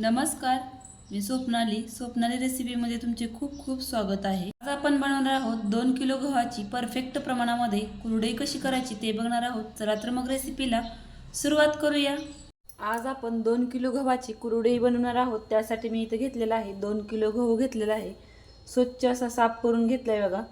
नमस्कार मी स्वप्नाली. स्वप्नाली रेसिपीमध्ये तुमचे खूप खूप स्वागत आहे. आज आपण बनवणार आहोत दोन किलो गव्हाची परफेक्ट प्रमाणामध्ये कुरडई कशी करायची ते बघणार आहोत. चला तर मग रेसिपीला सुरुवात करूया. आज आपण दोन किलो गव्हाची कुरडई बनवणार आहोत. त्यासाठी मी इथं घेतलेला आहे दोन किलो गहू घेतलेला आहे. स्वच्छ असा साफ करून घेतलाय बघा.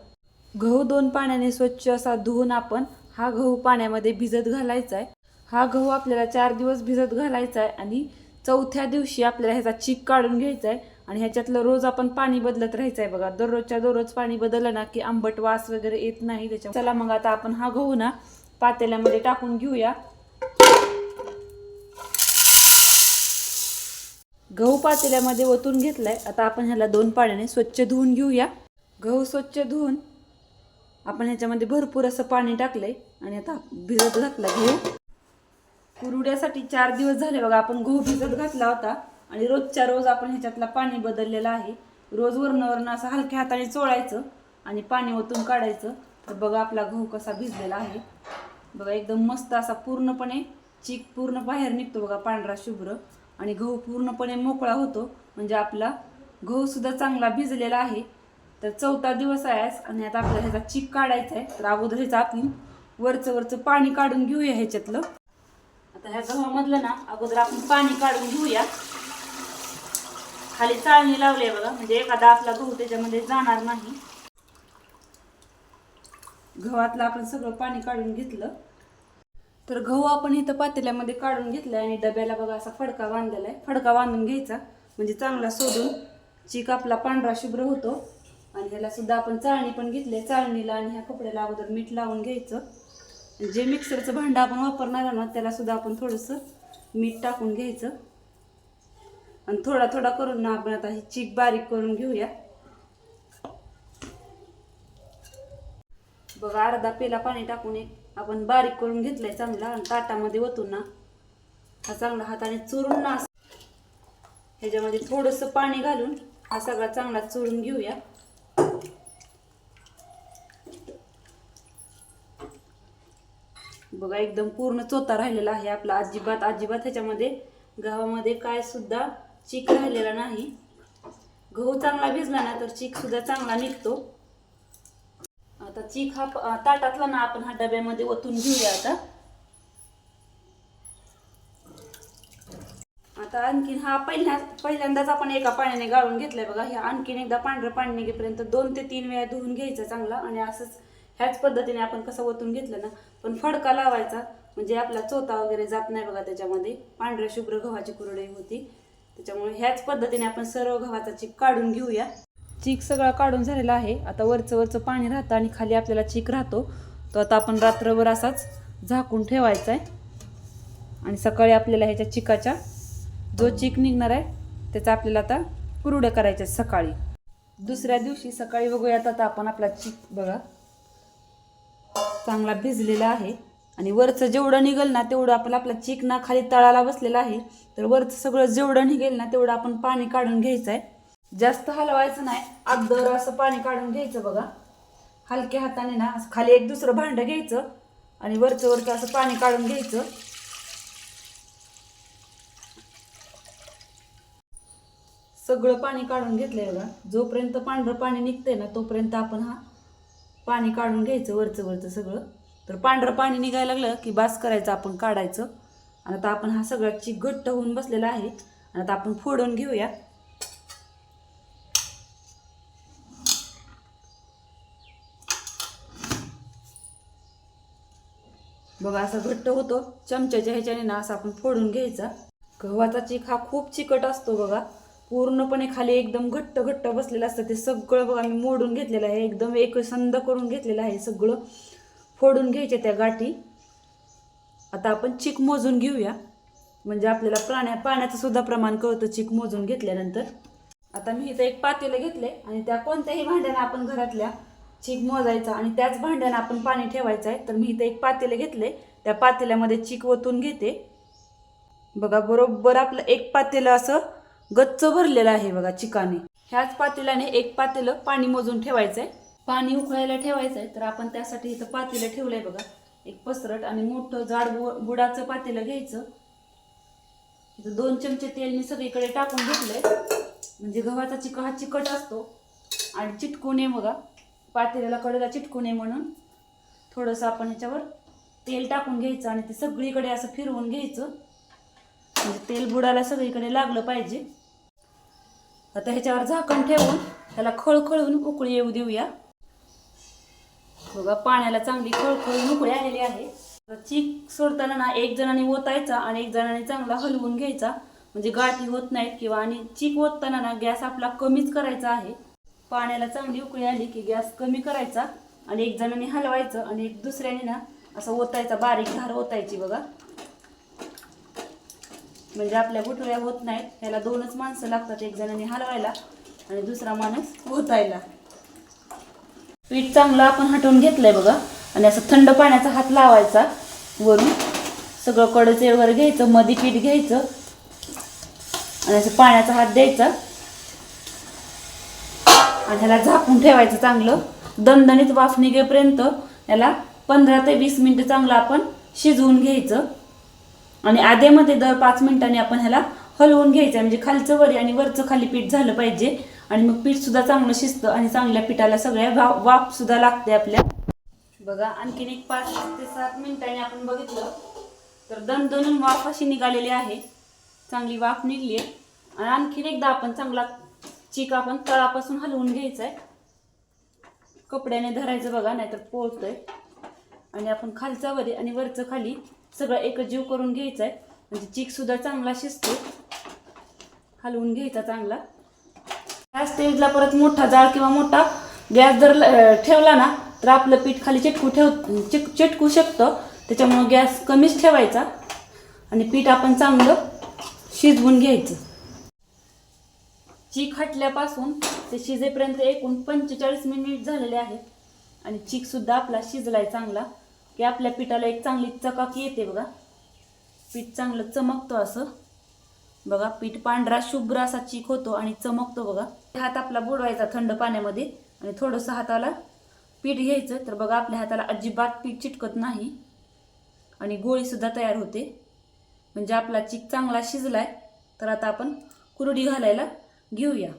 गहू दोन पाण्याने स्वच्छ असा धुवून आपण हा गहू पाण्यामध्ये भिजत घालायचा आहे हा गहू आपल्याला चार दिवस भिजत घालायचा आहे आणि चौथ्या दिवशी आपल्याला ह्याचा चीक काढून घ्यायचा आहे आणि ह्याच्यातलं रोज आपण पाणी बदलत राहायचं आहे बघा. दररोजच्या दररोज पाणी बदललं ना की आंबट वास वगैरे येत नाही त्याच्या चला मग आता आपण हा गहू ना पातेल्यामध्ये टाकून घेऊया. गहू पातेल्यामध्ये ओतून घेतलाय. आता आपण ह्याला दोन पाण्याने स्वच्छ धुवून घेऊया. गहू स्वच्छ धुवून आपण ह्याच्यामध्ये भरपूर असं पाणी टाकलंय. आणि आता भिजत घातला गहू. कुरुड्यासाठी चार दिवस झाले बघा आपण गहू भिजत घातला होता आणि रोजच्या रोज आपण ह्याच्यातला पाणी बदललेलं आहे. रोज वरनं असं हलक्या हाताने चोळायचं आणि पाणी ओतून काढायचं. तर बघा आपला गहू कसा भिजलेला आहे. बघा एकदम मस्त असा पूर्णपणे चीक पूर्ण बाहेर निघतो बघा पांढरा शुभ्र. आणि गहू पूर्णपणे मोकळा होतो. म्हणजे आपला गहूसुद्धा चांगला भिजलेला आहे. तर चौथा दिवस आहे आणि आता आपल्याला ह्याचा चीक काढायचा आहे तर अगोदर ह्याचा आपण वरचं वरचं पाणी काढून घेऊया ह्याच्यातलं. तर ह्या गव्हामधलं ना अगोदर आपण पाणी काढून घेऊया. खाली चाळणी लावली आहे बघा म्हणजे एखादा आपला गहू त्याच्यामध्ये जाणार नाही. गव्हातलं आपण सगळं पाणी काढून घेतलं. तर गहू आपण इथं पातेल्यामध्ये काढून घेतलाय आणि डब्याला बघा असा फडका बांधलेला आहे. फडका बांधून घ्यायचा म्हणजे चांगला सोडून चीक आपला पांढरा शुभ्र होतो. आणि ह्याला सुद्धा आपण चाळणी पण घेतली चाळणीला आणि ह्या कपड्याला अगोदर मीठ लावून घ्यायचं. जे मिक्सरचं भांडं आपण वापरणार आहे ना त्याला सुद्धा आपण थोडंसं मीठ टाकून घ्यायचं. आणि थोडा थोडा करून ना आपण आता ही चीक बारीक करून घेऊया. बघा अर्धा पेला पाणी टाकून एक आपण बारीक करून घेतलंय चांगला आणि ताटामध्ये ओतून ना हा चांगला हाताने चुरून ना ह्याच्यामध्ये थोडंसं पाणी घालून हा सगळा चांगला चुरून घेऊया. बघा एकदम पूर्ण चोता राहिलेला आहे आपला. अजिबात अजिबात ह्याच्यामध्ये गव्हामध्ये काय सुद्धा चीक राहिलेला नाही. गहू चांगला भिजला ना तर चीक सुद्धा चांगला निघतो. आता चीक हा ताटातला ना आपण हा डब्यामध्ये ओतून घेऊया आता. आता आणखीन हा पहिल्या पहिल्यांदाच आपण एका पाण्याने गाळून घेतलाय बघा. हे आणखीन एकदा पांढरं पाणी निघेपर्यंत दोन ते तीन वेळा धुवून घ्यायचा चांगला. आणि असंच ह्याच पद्धतीने आपण कसं ओतून घेतलं ना पण फडका लावायचा म्हणजे आपला चोथा वगैरे जात नाही बघा त्याच्यामध्ये. पांढऱ्या शुभ्र गव्हाची कुरडई होती. त्याच्यामुळे ह्याच पद्धतीने आपण सर्व गव्हाचा चीक काढून घेऊया. चीक सगळा काढून झालेला आहे. आता वरचं वरचं पाणी राहतं आणि खाली आपल्याला चीक राहतो. तो आता आपण रात्रभर असाच झाकून ठेवायचा आहे. आणि सकाळी आपल्याला ह्याच्या चिकाच्या जो चीक निघणार आहे त्याचा आपल्याला आता कुरुड्या करायच्या सकाळी. दुसऱ्या दिवशी सकाळी बघूयात आता आपण आपला चीक बघा. चांगला भिजलेला आहे. आणि वरचं जेवढं निघेल ना तेवढं आपलं आपला चिकना खाली तळाला बसलेला आहे. तर वरचं सगळं जेवढं निघेल ना तेवढं आपण पाणी काढून घ्यायचं आहे. जास्त हलवायचं नाही. अगदर असं पाणी काढून घ्यायचं बघा. हलक्या हाताने ना असं खाली एक दुसरं भांडं घ्यायचं. आणि वरचं वरचं असं पाणी काढून घ्यायचं. सगळं पाणी काढून घेतलंय बघा. जोपर्यंत पांढरं पाणी निघतंय ना तोपर्यंत आपण हा पाणी काढून घ्यायचं वरचं वरचं सगळं. तर पांढरं पाणी निघायला लागलं की बास करायचं आपण काढायचं. आणि आता आपण हा सगळा चीक घट्ट होऊन बसलेला आहे. आणि आता आपण फोडून घेऊया. बघा असा घट्ट होतो. चमच्याच्या ह्याच्याने ना असं आपण फोडून घ्यायचा. गव्हाचा चीक हा खूप चिकट असतो बघा. पूर्णपणे खाली एकदम घट्ट घट्ट बसलेलं असतं. ते सगळं बघा मी मोडून घेतलेलं आहे. एकदम एकसंद करून घेतलेलं आहे सगळं. फोडून घ्यायच्या त्या गाठी. आता आपण चीक मोजून घेऊया. म्हणजे आपल्याला प्राण्या पाण्याचं सुद्धा प्रमाण कळतं चीक मोजून घेतल्यानंतर. आता मी इथं एक पातेलं घेतले आणि त्या कोणत्याही भांड्यानं आपण घरातल्या चीक मोजायचा आणि त्याच भांड्यानं आपण पाणी ठेवायचं आहे. तर मी इथं एक पातेलं घेतले त्या पातेल्यामध्ये चीक ओतून घेते. बघा बरोबर आपलं एक पातेलं असं गच्च भरलेलं आहे बघा चिकाने. ह्याच पातेल्याने एक पातेलं पाणी मोजून ठेवायचंय. पाणी उकळायला ठेवायचं आहे तर आपण त्यासाठी इथं पातेलं ठेवलंय बघा. एक पसरट आणि मोठं जाड बुडाचं पातेलं घ्यायचं. इथं दोन चमचे तेल मी सगळीकडे टाकून घेतलंय. म्हणजे गव्हाचा चिक हा चिकट असतो. आणि चिटकू नये बघा. पातेल्याला कडेला चिटकू नये म्हणून. थोडंसं आपण ह्याच्यावर तेल टाकून घ्यायचं आणि ते सगळीकडे असं फिरवून घ्यायचं. म्हणजे तेल बुडायला सगळीकडे लागलं पाहिजे. आता ह्याच्यावर झाकण ठेवून त्याला खळखळून उकळी येऊ देऊया. बघा पाण्याला चांगली खळखळून उकळी आलेली आहे. चीक सोडताना ना एक जणाने ओतायचा आणि एक जणाने चांगला हलवून घ्यायचा. म्हणजे गाठी होत नाहीत किंवा आणि चीक ओतताना ना गॅस आपला कमीच करायचा आहे. पाण्याला चांगली उकळी आली की गॅस कमी करायचा आणि एक जणाने हलवायचं आणि एक दुसऱ्याने ना असं ओतायचा बारीक धार ओतायची बघा. म्हणजे आपल्या गुठळ्या होत नाहीत. त्याला दोनच माणसं लागतात एक जणाने हलवायला आणि दुसरा माणूस ओतायला. पीठ चांगलं आपण हटवून घेतलंय बघा. आणि असं थंड पाण्याचा हात लावायचा. वरून सगळं कडचे वगैरे घ्यायचं मधी पीठ घ्यायचं. आणि असं पाण्याचा हात द्यायचा. आणि ह्याला झाकून ठेवायचं चांगलं. दणदणीत वाफ निघेपर्यंत याला पंधरा ते वीस मिनिटं चांगलं आपण शिजवून घ्यायचं. आणि आधेमध्ये दर पाच मिनिटांनी आपण ह्याला हलवून घ्यायचं म्हणजे खालचं वरी आणि वरचं खाली पीठ झालं पाहिजे. आणि मग पीठ सुद्धा चांगलं शिजतं आणि चांगल्या पिठाला सगळ्या वा वाफ सुद्धा लागते आपल्या. बघा आणखीन एक पाच ते सात मिनिटांनी आपण बघितलं तर दणदणून वाफ अशी निघालेली आहे. चांगली वाफ निघली आहे. आणि आणखीन एकदा आपण चांगला चिक आपण तळापासून हलवून घ्यायचा आहे. कपड्याने धरायचं बघा नाहीतर पोळतोय. आणि आपण खालचा वरी आणि वरचं खाली सगळं एकजीव करून घ्यायचं आहे म्हणजे चीक सुद्धा चांगला शिजतो. हलवून घ्यायचा चांगला. त्या स्टेजला परत मोठा जाळ किंवा मोठा गॅस जर ठेवला ना तर आपलं पीठ खाली चिटकू ठेव चिक चिटकू शकतं. त्याच्यामुळं गॅस कमीच ठेवायचा. आणि पीठ आपण चांगलं शिजवून घ्यायचं. चीक हटल्यापासून ते शिजेपर्यंत एकूण पंचेचाळीस मिनिट झालेले आहेत. आणि चीकसुद्धा आपला शिजलाय चांगला. की आपल्या पिठाला एक चांगली चकाकी येते बघा. पीठ चांगलं चमकतो असं. बघा पीठ पांढरा शुभ्र असा चीक होतो आणि चमकतो बघा. हात आपला बुडवायचा थंड पाण्यामध्ये आणि थोडंसं हाताला पीठ घ्यायचं. तर बघा आपल्या हाताला अजिबात पीठ चिटकत नाही आणि गोळीसुद्धा तयार होते. म्हणजे आपला चीक चांगला शिजलाय तर आता आपण कुरडी घालायला घेऊया.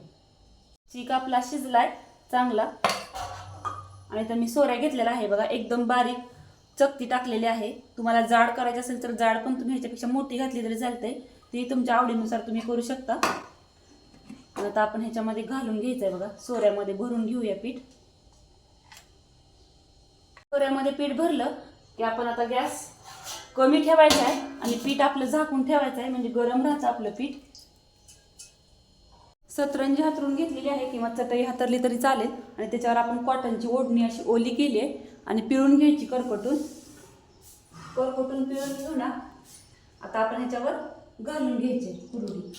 चीक आपला शिजलाय चांगला. आणि तर मी सोऱ्या घेतलेला आहे बघा एकदम बारीक. चकती टाकलेली आहे. तुम्हाला जाड करायची असेल तर जाड पण तुम्ही ह्याच्यापेक्षा मोठी घातली तरी चालते ती तुमच्या आवडीनुसार तुम्ही करू शकता. आता आपण ह्याच्यामध्ये घालून घ्यायचं आहे बघा. सोऱ्यामध्ये भरून घेऊया पीठ. सोऱ्यामध्ये पीठ भरलं की आपण आता गॅस कमी ठेवायचा आहे आणि पीठ आपलं झाकून ठेवायचं आहे. म्हणजे गरम राहतं आपलं पीठ. सतरंजी हातरून घेतलेली आहे किंवा चटई हातरली तरी चालेल. आणि त्याच्यावर आपण कॉटनची ओढणी अशी ओली केली आहे. आणि पिळून घ्यायची करपटून करपटून पिळून घेऊ ना. आता आपण ह्याच्यावर घालून घ्यायचे कुरडी.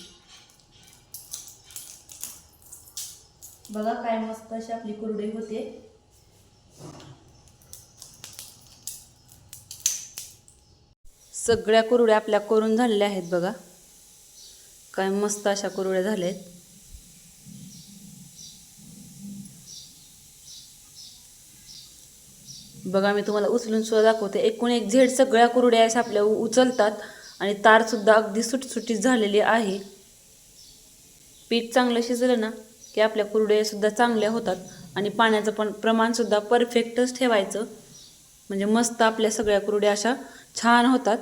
बघा काय मस्त अशी आपली कुरडई होते. सगळ्या कुरड्या आपल्या करून झालेल्या आहेत बघा. काय मस्त अशा कुरड्या झाल्या आहेत बघा मी तुम्हाला उचलून सुद्धा दाखवते. एकूण एक झेड सगळ्या कुरड्या अशा आपल्या उचलतात आणि तारसुद्धा अगदी सुटसुटीत झालेली आहे. पीठ चांगलं शिजलं ना की आपल्या कुरड्यासुद्धा चांगल्या होतात आणि पाण्याचं पण प्रमाणसुद्धा परफेक्टच ठेवायचं. म्हणजे मस्त आपल्या सगळ्या कुरड्या अशा छान होतात.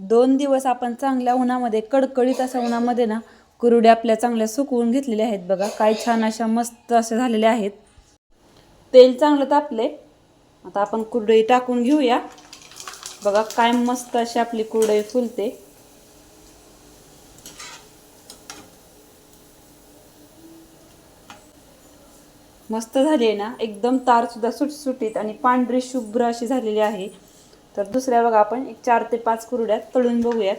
दोन दिवस आपण चांगल्या उन्हामध्ये कडकडीत अशा उन्हामध्ये ना कुरड्या आपल्या चांगल्या सुकवून घेतलेल्या आहेत बघा. काय छान अशा मस्त अशा झालेल्या आहेत. तेल चांगलं तापले आता आपण कुरडई टाकून घेऊया. बघा काय मस्त अशी आपली कुरडई फुलते. मस्त झाली आहे ना? एकदम तार सुद्धा सुटसुटीत आणि पांढरी शुभ्र अशी झालेली आहे. तर दुसऱ्या बघा आपण एक चार ते पाच कुरड्या तळून बघूयात.